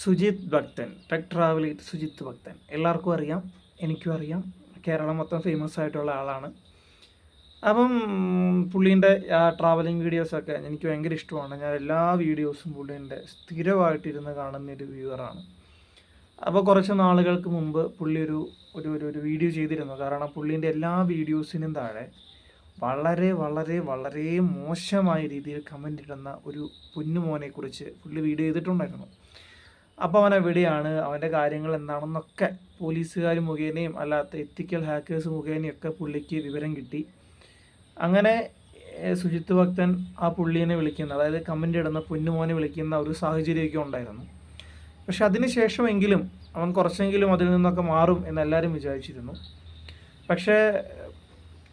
സുജിത് ഭക്തൻ tech travel Sujith ഭക്തൻ. എല്ലാവർക്കും അറിയാം എനിക്കും അറിയാം. കേരളം മൊത്തം ഫേമസ് ആയിട്ടുള്ള ആളാണ്. അപ്പം പുള്ളീന്റെ ആ ട്രാവലിംഗ് വീഡിയോസൊക്കെ എനിക്ക് ഭയങ്കര ഇഷ്ടമാണ്. ഞാൻ എല്ലാ വീഡിയോസും പുള്ളീന്റെ സ്ഥിരമായിട്ടിരുന്ന് കാണുന്നൊരു വ്യൂവറാണ് അപ്പോൾ കുറച്ച് നാളുകൾക്ക് മുമ്പ് പുള്ളി ഒരു ഒരു ഒരു ഒരു വീഡിയോ ചെയ്തിരുന്നു. കാരണം പുള്ളീന്റെ എല്ലാ വീഡിയോസിനും താഴെ വളരെ വളരെ വളരെ മോശമായ രീതിയിൽ കമന്റ് ഇടുന്ന ഒരു പൊന്നുമോനെക്കുറിച്ച് പുള്ളി വീഡിയോ ചെയ്തിട്ടുണ്ടായിരുന്നു. അപ്പോൾ അവൻ എവിടെയാണ് അവന്റെ കാര്യങ്ങൾ എന്താണെന്നൊക്കെ പോലീസുകാർ മുഖേനയും അല്ലാത്ത എത്തിക്കൽ ഹാക്കേഴ്സ് മുഖേനയും ഒക്കെ പുള്ളിക്ക് വിവരം കിട്ടി. അങ്ങനെ സുജിത്ത് ഭക്തൻ ആ പുള്ളിയെ വിളിക്കുന്ന അതായത് കമന്റ് ഇടുന്ന പൊന്നുമോനെ വിളിക്കുന്ന ഒരു സാഹചര്യമൊക്കെ ഉണ്ടായിരുന്നു. പക്ഷെ അതിന് ശേഷമെങ്കിലും അവൻ കുറച്ചെങ്കിലും അതിൽ നിന്നൊക്കെ മാറും എന്ന് എല്ലാവരും വിചാരിച്ചിരുന്നു. പക്ഷേ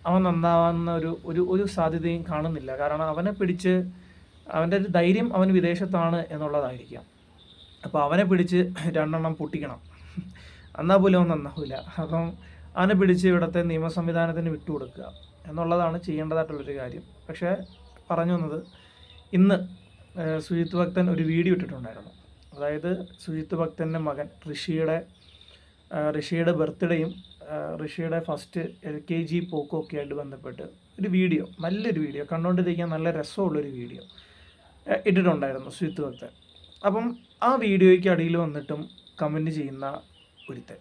അവൻ നന്നാവുന്ന ഒരു ഒരു ഒരു സാധ്യതയും കാണുന്നില്ല. കാരണം അവനെ പിടിച്ച് അവന്റെ ഒരു ധൈര്യം അവൻ വിദേശത്താണ് എന്നുള്ളതായിരിക്കാം. അപ്പോൾ അവനെ പിടിച്ച് രണ്ടെണ്ണം പൊട്ടിക്കണം. എന്നാൽ പോലും അവൻ നന്നാവില്ല അപ്പം അവനെ പിടിച്ച് ഇവിടുത്തെ നിയമ സംവിധാനത്തിന് വിട്ടുകൊടുക്കുക എന്നുള്ളതാണ് ചെയ്യേണ്ടതായിട്ടുള്ളൊരു കാര്യം. പക്ഷേ പറഞ്ഞു വന്നത് ഇന്ന് സുജിത് ഭക്തൻ ഒരു വീഡിയോ ഇട്ടിട്ടുണ്ടായിരുന്നു. അതായത് സുജിത് ഭക്തന്റെ മകൻ ഋഷിയുടെ ഋഷിയുടെ ബർത്ത്ഡേയും ഋഷിയുടെ ഫസ്റ്റ് എൽ കെ ജി പോക്കും ഒക്കെ ആയിട്ട് ബന്ധപ്പെട്ട് ഒരു വീഡിയോ നല്ലൊരു വീഡിയോ കണ്ടുകൊണ്ടിരിക്കാൻ നല്ല രസമുള്ളൊരു വീഡിയോ ഇട്ടിട്ടുണ്ടായിരുന്നു സുജിത്ത് ഭക്തൻ. അപ്പം ആ വീഡിയോയ്ക്ക് അടിയിൽ വന്നിട്ടും കമന്റ് ചെയ്യുന്ന ഒരുത്തൻ.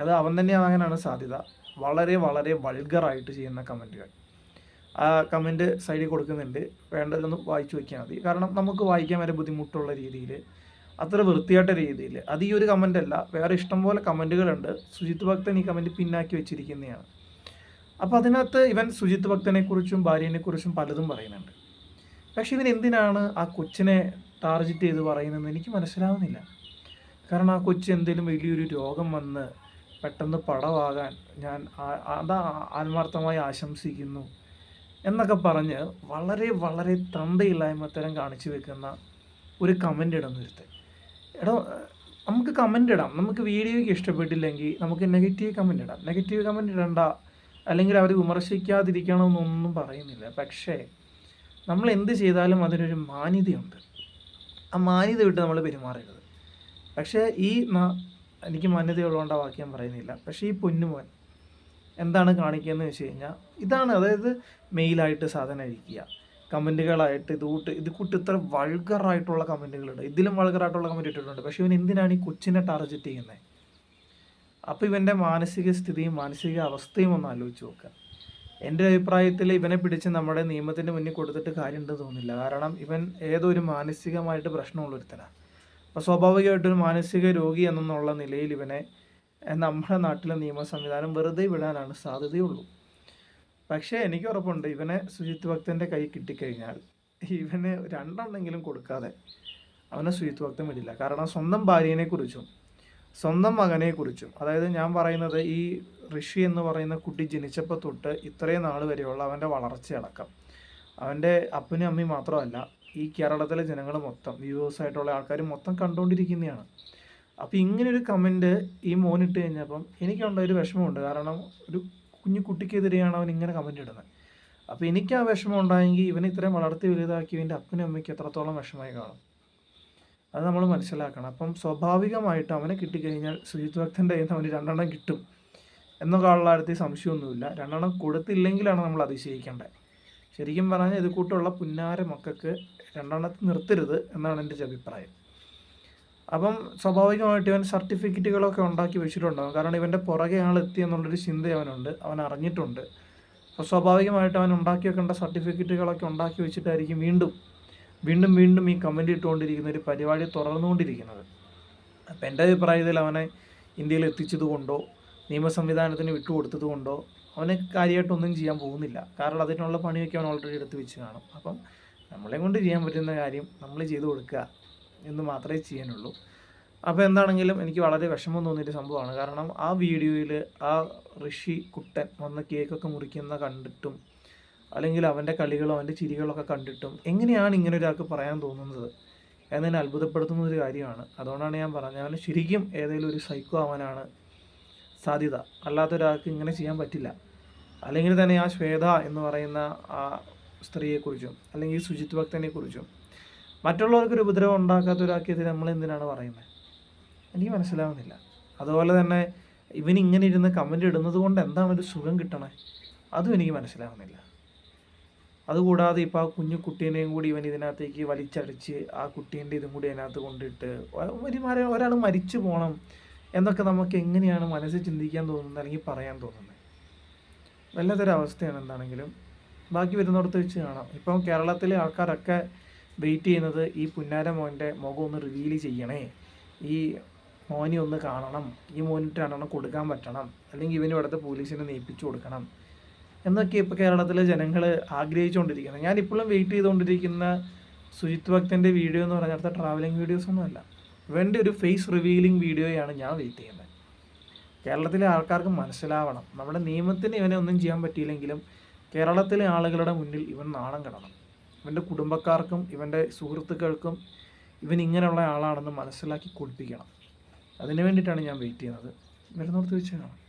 അത് അവൻ തന്നെ ആകാനാണ് സാധ്യത. വളരെ വളരെ വൾഗറായിട്ട് ചെയ്യുന്ന കമന്റുകൾ ആ കമന്റ് സൈഡിൽ കൊടുക്കുന്നുണ്ട്. വേണ്ടതൊന്ന് വായിച്ചു വയ്ക്കാൻ മതി. കാരണം നമുക്ക് വായിക്കാൻ വരെ ബുദ്ധിമുട്ടുള്ള രീതിയിൽ അത്ര വൃത്തിയായിട്ട രീതിയിൽ. അത് ഈ ഒരു കമന്റ് അല്ല. വേറെ ഇഷ്ടംപോലെ കമന്റുകളുണ്ട് സുജിത് ഭക്തൻ ഈ കമന്റ് പിന്നാക്കി വെച്ചിരിക്കുന്നതാണ്. അപ്പോൾ അതിനകത്ത് ഇവൻ സുജിത് ഭക്തനെക്കുറിച്ചും ഭാര്യനെക്കുറിച്ചും പലതും പറയുന്നുണ്ട്. പക്ഷെ ഇവൻ എന്തിനാണ് ആ കൊച്ചിനെ ടാർഗറ്റ് ചെയ്ത് പറയുന്നതെന്ന് എനിക്ക് മനസ്സിലാവുന്നില്ല. കാരണം ആ കൊച്ചു എന്തെങ്കിലും വലിയൊരു രോഗം വന്ന് പെട്ടെന്ന് പടവാകാൻ ഞാൻ അത് ആത്മാർത്ഥമായി ആശംസിക്കുന്നു എന്നൊക്കെ പറഞ്ഞ് വളരെ വളരെ തന്തയില്ലായ്മ തരം കാണിച്ചു വെക്കുന്ന ഒരു കമന്റ് ഇടുന്ന ഒരുത്തൻ എടോ നമുക്ക് കമന്റ് ഇടാം. നമുക്ക് വീഡിയോയ്ക്ക് ഇഷ്ടപ്പെട്ടില്ലെങ്കിൽ നമുക്ക് നെഗറ്റീവ് കമന്റ് ഇടാം. നെഗറ്റീവ് കമന്റ് ഇടണ്ട. അല്ലെങ്കിൽ അവർ വിമർശിക്കാതിരിക്കണമെന്നൊന്നും പറയുന്നില്ല. പക്ഷേ നമ്മൾ എന്ത് ചെയ്താലും അതിനൊരു മാന്യതയുണ്ട്. മാന്യത വിട്ട് നമ്മൾ പെരുമാറരുത്. പക്ഷേ ഈ എനിക്ക് മാന്യതയുള്ളതുകൊണ്ട് ആ വാക്യം പറയുന്നില്ല. പക്ഷേ ഈ പൊന്നുമോൻ എന്താണ് കാണിക്കുകയെന്ന് വെച്ച് കഴിഞ്ഞാൽ ഇതാണ് അതായത് മെയിലായിട്ട് സാധനം അഴിക്കുക കമന്റുകളായിട്ട് ഇത് കൂട്ട് ഇത് കൂട്ട് ഇത്ര വൾഗറായിട്ടുള്ള കമന്റുകളുണ്ട് ഇതിലും വൾഗറായിട്ടുള്ള കമന്റ് ഇട്ടിട്ടുണ്ട്. പക്ഷേ ഇവൻ എന്തിനാണ് ഈ കൊച്ചിനെ ടാർഗറ്റ് ചെയ്യുന്നത് അപ്പോൾ ഇവന്റെ മാനസിക സ്ഥിതിയും മാനസിക അവസ്ഥയും ഒന്ന് ആലോചിച്ച് നോക്കുക. എന്റെ അഭിപ്രായത്തിൽ ഇവനെ പിടിച്ച് നമ്മുടെ നിയമത്തിന്റെ മുന്നിൽ കൊടുത്തിട്ട് കാര്യമുണ്ടെന്ന് തോന്നുന്നില്ല. കാരണം ഇവൻ ഏതൊരു മാനസികമായിട്ട് പ്രശ്നമുള്ളൊരുത്തനാണ് അപ്പോൾ സ്വാഭാവികമായിട്ടും ഒരു മാനസിക രോഗി എന്നുള്ള നിലയിൽ ഇവനെ നമ്മുടെ നാട്ടിലെ നിയമ സംവിധാനം വെറുതെ വിടാനാണ് സാധ്യതയുള്ളൂ. പക്ഷേ എനിക്ക് ഉറപ്പുണ്ട് ഇവനെ സുജിത് ഭക്തന്റെ കൈ കിട്ടിക്കഴിഞ്ഞാൽ ഇവന് രണ്ടെണ്ണെങ്കിലും കൊടുക്കാതെ അവനെ സുജിത് ഭക്തൻ വിടില്ല. കാരണം സ്വന്തം ഭാര്യനെക്കുറിച്ചും സ്വന്തം മകനെക്കുറിച്ചും അതായത് ഞാൻ പറയുന്നത് ഈ ഋഷി എന്ന് പറയുന്ന കുട്ടി ജനിച്ചപ്പോൾ തൊട്ട് ഇത്രയും നാൾ വരെയുള്ള അവന്റെ വളർച്ചയടക്കം. അവന്റെ അപ്പനും അമ്മയും മാത്രമല്ല ഈ കേരളത്തിലെ ജനങ്ങൾ മൊത്തം വ്യൂവേഴ്സ് ആയിട്ടുള്ള ആൾക്കാർ മൊത്തം കണ്ടുകൊണ്ടിരിക്കുന്നതാണ് അപ്പോൾ ഇങ്ങനൊരു കമന്റ് ഈ മോനിട്ട് കഴിഞ്ഞപ്പം എനിക്കുണ്ട ഒരു വിഷമമുണ്ട്. കാരണം ഒരു കുഞ്ഞു കുട്ടിക്കെതിരെയാണ് അവൻ ഇങ്ങനെ കമന്റ് ഇടുന്നത്. അപ്പോൾ എനിക്ക് ആ വിഷമം ഉണ്ടായെങ്കിൽ ഇവനെ ഇത്രയും വളർത്തി വലുതാക്കി ഇവന്റെ അപ്പനും അമ്മയ്ക്ക് എത്രത്തോളം വിഷമമായി കാണും? അത് നമ്മൾ മനസ്സിലാക്കണം. അപ്പം സ്വാഭാവികമായിട്ട് അവനെ കിട്ടിക്കഴിഞ്ഞാൽ സുജിത് കയ്യിൽ നിന്ന് അവന് രണ്ടെണ്ണം കിട്ടും എന്നൊക്കെ ഉള്ള കാര്യത്തിൽ സംശയമൊന്നുമില്ല. രണ്ടെണ്ണം കൊടുത്തില്ലെങ്കിലാണ് നമ്മൾ അതിശയിക്കേണ്ടത്. ശരിക്കും പറഞ്ഞാൽ ഇത് കൂട്ടുള്ള പുന്നാര മക്കൾക്ക് രണ്ടെണ്ണത്തിൽ നിർത്തരുത് എന്നാണ് എന്റെ അഭിപ്രായം അപ്പം സ്വാഭാവികമായിട്ട് ഇവൻ സർട്ടിഫിക്കറ്റുകളൊക്കെ ഉണ്ടാക്കി വെച്ചിട്ടുണ്ടാകും കാരണം ഇവന്റെ പുറകെ ആൾ എത്തി എന്നുള്ളൊരു ചിന്ത അവനുണ്ട് അവൻ അറിഞ്ഞിട്ടുണ്ട്. അപ്പോൾ സ്വാഭാവികമായിട്ട് അവൻ ഉണ്ടാക്കി വെക്കേണ്ട സർട്ടിഫിക്കറ്റുകളൊക്കെ ഉണ്ടാക്കി വെച്ചിട്ടായിരിക്കും വീണ്ടും വീണ്ടും വീണ്ടും ഈ കമന്റ് ഇട്ടുകൊണ്ടിരിക്കുന്ന ഒരു പരിപാടി തുടർന്നുകൊണ്ടിരിക്കുന്നത് അപ്പം എന്റെ അഭിപ്രായത്തിൽ അവനെ ഇന്ത്യയിൽ എത്തിച്ചത് കൊണ്ടോ നിയമ സംവിധാനത്തിന് വിട്ടുകൊടുത്തത് കൊണ്ടോ അവന് കാര്യമായിട്ടൊന്നും ചെയ്യാൻ പോകുന്നില്ല. കാരണം അതിനുള്ള പണിയൊക്കെ അവൻ ഓൾറെഡി എടുത്ത് വെച്ച് കാണും. അപ്പം നമ്മളെ കൊണ്ട് ചെയ്യാൻ പറ്റുന്ന കാര്യം നമ്മൾ ചെയ്തു കൊടുക്കുക എന്ന് മാത്രമേ ചെയ്യാനുള്ളൂ. അപ്പോൾ എന്താണെങ്കിലും എനിക്ക് വളരെ വിഷമം തോന്നിയൊരു സംഭവമാണ്. കാരണം ആ വീഡിയോയിൽ ആ ഋഷി കുട്ടൻ വന്ന് കേക്കൊക്കെ മുറിക്കുന്ന കണ്ടിട്ടും അല്ലെങ്കിൽ അവന്റെ കളികളോ അവന്റെ ചിരികളൊക്കെ കണ്ടിട്ടും എങ്ങനെയാണ് ഇങ്ങനെ ഒരാൾക്ക് പറയാൻ തോന്നുന്നത് എന്നതിനെ അത്ഭുതപ്പെടുത്തുന്ന ഒരു കാര്യമാണ്. അതുകൊണ്ടാണ് ഞാൻ പറഞ്ഞത്. അവന് ശരിക്കും ഏതെങ്കിലും ഒരു സൈക്കോ ആവാനാണ് സാധ്യത. അല്ലാത്ത ഒരാൾക്ക് ഇങ്ങനെ ചെയ്യാൻ പറ്റില്ല. അല്ലെങ്കിൽ തന്നെ ആ ശ്വേത എന്ന് പറയുന്ന ആ സ്ത്രീയെക്കുറിച്ചും അല്ലെങ്കിൽ സുജിത് ഭക്തനെക്കുറിച്ചും മറ്റുള്ളവർക്കൊരു ഉപദ്രവം ഉണ്ടാക്കാത്ത ഒരാൾക്കെതിരെ നമ്മൾ എന്തിനാണ് പറയുന്നത്? എനിക്ക് മനസ്സിലാവുന്നില്ല. അതുപോലെ തന്നെ ഇവൻ ഇങ്ങനെ ഇരുന്ന് കമന്റ് ഇടുന്നത് കൊണ്ട് എന്താണ് ഒരു സുഖം കിട്ടണേ? അതും എനിക്ക് മനസ്സിലാവുന്നില്ല. അതുകൂടാതെ ഇപ്പോൾ ആ കുഞ്ഞു കുട്ടീനെയും കൂടി ഇവൻ ഇതിനകത്തേക്ക് വലിച്ചടിച്ച് ആ കുട്ടീന്റെ ഇതും കൂടി അതിനകത്ത് കൊണ്ടിട്ട് ഒരു ഒരാൾ മരിച്ചു പോകണം എന്നൊക്കെ നമുക്ക് എങ്ങനെയാണ് മനസ്സിൽ ചിന്തിക്കാൻ തോന്നുന്നത് അല്ലെങ്കിൽ പറയാൻ തോന്നുന്നത്? വല്ലാത്തൊരു അവസ്ഥയാണ് എന്താണെങ്കിലും. ബാക്കി വരുന്നിടത്ത് വെച്ച് കാണാം. ഇപ്പം കേരളത്തിലെ ആൾക്കാരൊക്കെ വെയിറ്റ് ചെയ്യുന്നത് ഈ പുന്നാര മോന്റെ മുഖം ഒന്ന് റിവീൽ ചെയ്യണേ. ഈ മോനെ ഒന്ന് കാണണം. ഈ മോനിട്ട് രണ്ടെണ്ണം കൊടുക്കാൻ പറ്റണം. അല്ലെങ്കിൽ ഇവന് ഇവിടുത്തെ പോലീസിനെ നീപ്പിച്ചു കൊടുക്കണം. എന്നൊക്കെ ഇപ്പോൾ കേരളത്തിലെ ജനങ്ങൾ ആഗ്രഹിച്ചുകൊണ്ടിരിക്കുന്നത് ഞാനിപ്പോഴും വെയിറ്റ് ചെയ്തുകൊണ്ടിരിക്കുന്ന സുജിത് ഭക്തന്റെ വീഡിയോ എന്ന് പറഞ്ഞാൽ ട്രാവലിംഗ് വീഡിയോസ് ഒന്നുമല്ല ഇവന്റെ ഒരു ഫേസ് റിവീലിംഗ് വീഡിയോയാണ് ഞാൻ വെയിറ്റ് ചെയ്യുന്നത്. കേരളത്തിലെ ആൾക്കാർക്ക് മനസ്സിലാവണം. നമ്മുടെ നിയമത്തിന് ഇവനെ ഒന്നും ചെയ്യാൻ പറ്റിയില്ലെങ്കിലും കേരളത്തിലെ ആളുകളുടെ മുന്നിൽ ഇവൻ നാണം കിടണം. ഇവന്റെ കുടുംബക്കാർക്കും ഇവന്റെ സുഹൃത്തുക്കൾക്കും ഇവൻ ഇങ്ങനെയുള്ള ആളാണെന്ന് മനസ്സിലാക്കി കൊടുപ്പിക്കണം. അതിനു വേണ്ടിയിട്ടാണ് ഞാൻ വെയിറ്റ് ചെയ്യുന്നത്. വരുന്നോർത്ത് വെച്ച് കാണാം.